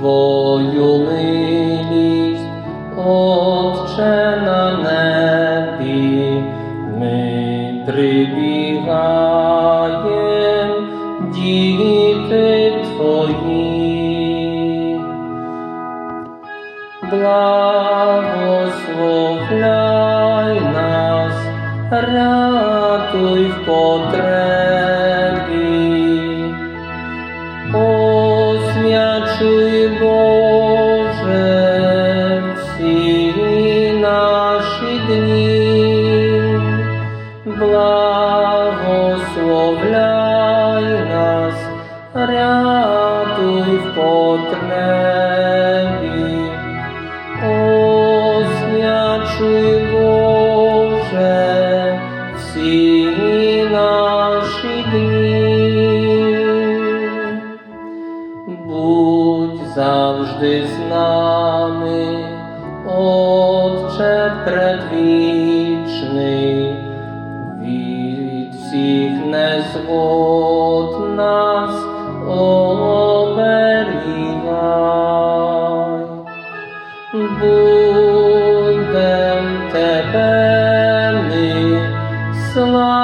Твою милість, Отче на небі, ми прибігаєм, діти Твої. Благословляй нас, рятуй в потребі. Благословляй нас, рятуй в потребі. Освячуй, Боже, всі наші дні. Будь завжди з нами, Отче предвічний, від всіх незгод нас оберігай. Будем тебе ми славити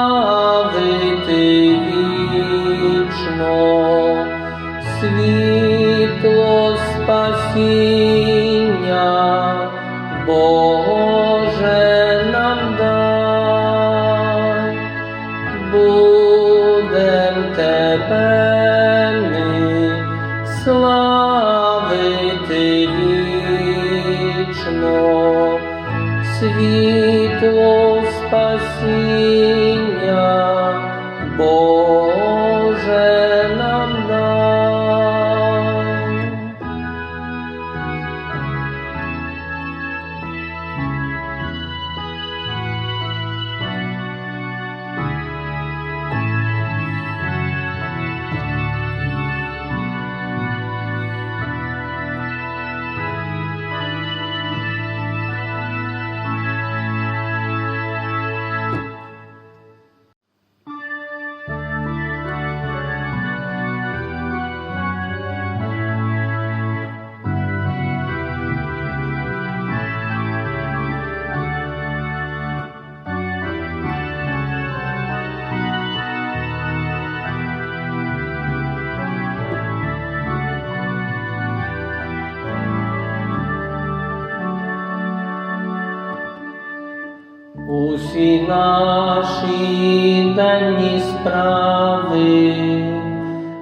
Усі наші денні справи.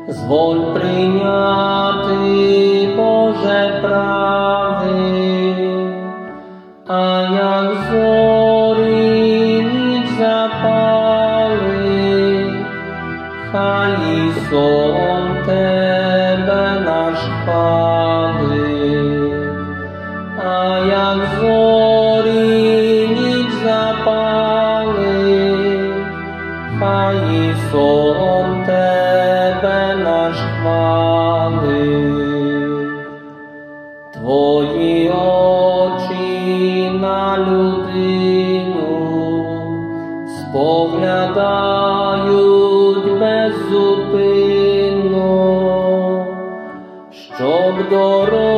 Зволь прийняти Боже прави, а як хай сон тебе наш хвалить. Твої очі на людину споглядають беззупинно, щоб дорогу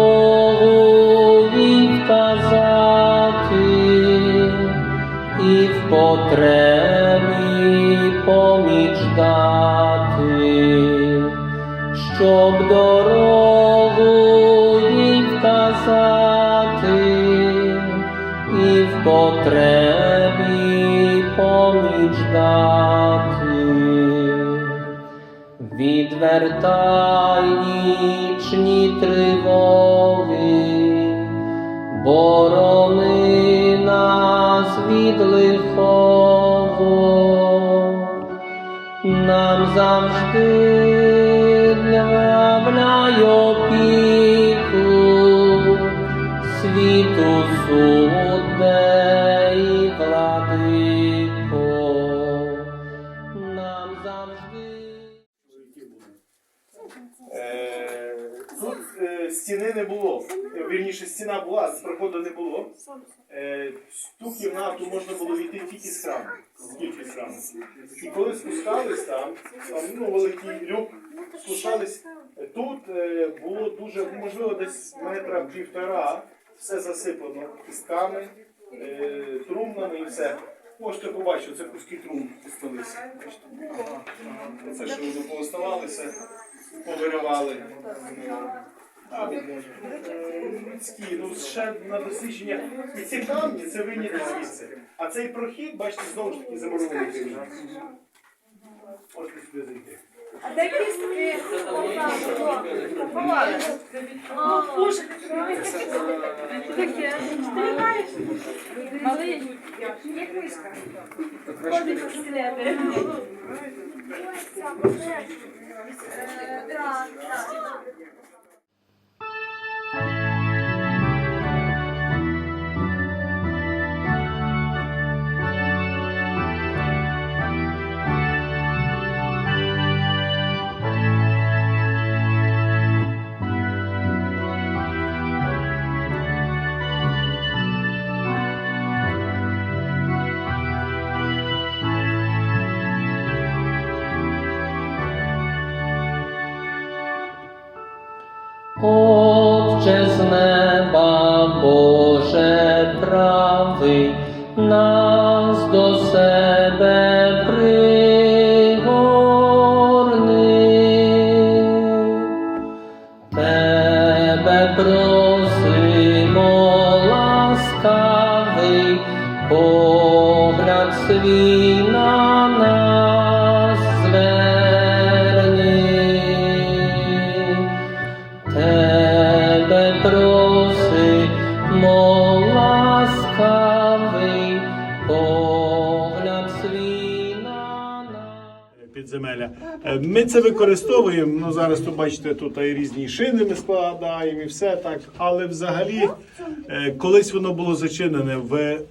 щоб дорогу їй вказати і в потребі поміч дати. Відвертай нічні тривоги, борони нас від лихого, нам завжди Тут е, е, стіни не було. Е, Вірніше, стіна була, проходу не було. Е, ту кімнату можна було йти тільки з храму. З храму. І коли спускались там, там ну, великий люк, спускались. Тут е, було дуже, можливо, десь метра півтора, все засипано кістками, е, трумнами і все. Можете побачити, це куски трум осталися. Це що вони пооставалися, повиривали. А, е, Людські, ну ще на дослідження. І ці камні це виняти звідси. А цей прохід, бачите, знову ж таки замурований. Можете сюди зайти. А де таке. Ти? Малий. Є книжка. Ходить скелети. Е, так. Отче з неба, Боже правий, нас до себе підземелля. Е, Ми це використовуємо. Ну зараз тут бачите, тут і різні шини ми складаємо і все так. Але взагалі, е, колись воно було зачинене.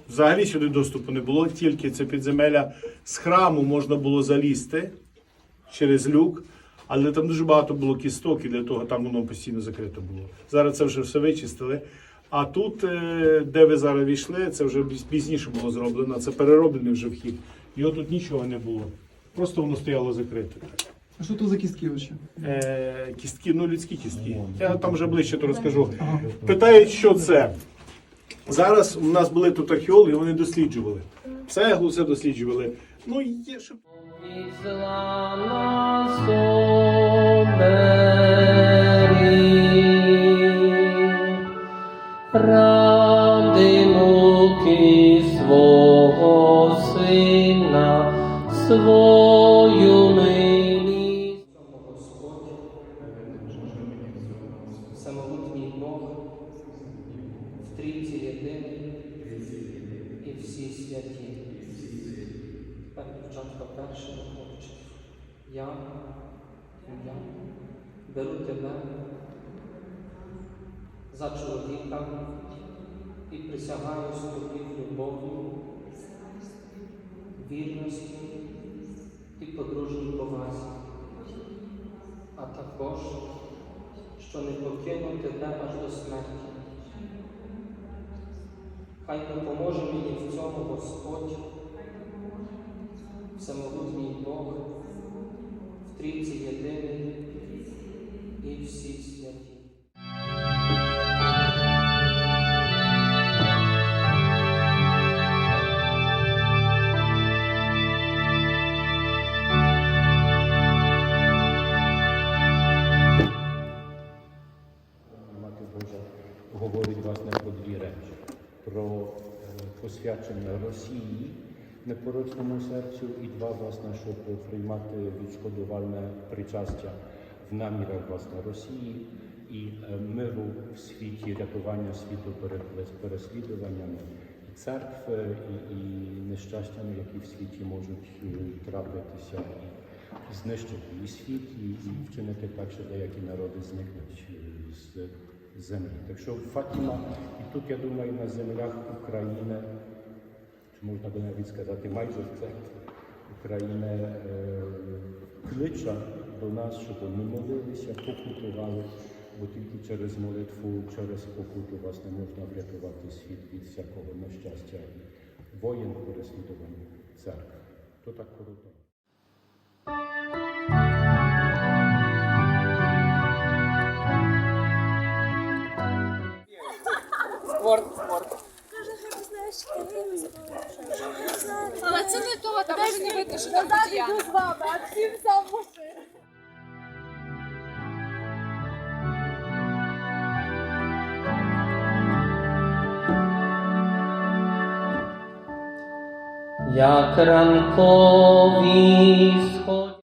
Взагалі сюди доступу не було. Тільки це підземелля з храму можна було залізти через люк. Але там дуже багато було кісток, і для того там воно постійно закрито було. Зараз це вже все вичистили. А тут, е, де ви зараз війшли, це вже пізніше було зроблено. Це перероблений вже вхід. Його тут нічого не було. Просто воно стояло закрите. А що то за кістки вообще? Е, кістки, ну людські кістки. Я там вже ближче то розкажу. Питають, що це. Зараз у нас були тут археологи, вони досліджували. Цеглу все досліджували. Ну, є що. Милість. Господь, самогутній Бог, в трійці єдиний і всі святі. Початку першого хлопчика. Я, я беру тебе за чоловіка і присягаю тобі в любові, вірності а також, що не покину тебе аж до смерті. Хай допоможе мені в цьому Господь, всемогутній Бог, в трійці єдиний і всі посвячення Росії непорочному серцю і два, власне, щоб приймати відшкодувальне причастя в намірах власне Росії і е, миру в світі, рятування світу перед перес- переслідуваннями і церкв, і, і нещастями, які в світі можуть е, трапитися. Знищити і світ, і вчинити так, що деякі народи зникнуть е, з землі. Так що Фатіма, і тут я думаю, на землях України, чи можна би навіть сказати, майже в центрі України е, кличе до нас, щоб ми молилися, покутували бо тільки через молитву, через покуту власне можна врятувати світ від всякого нещастя і воєн, переслідувань церкви. То так коротко. Але це не то, там вже не видно, що там водія. з вами, а всім сам машина. Як ранкові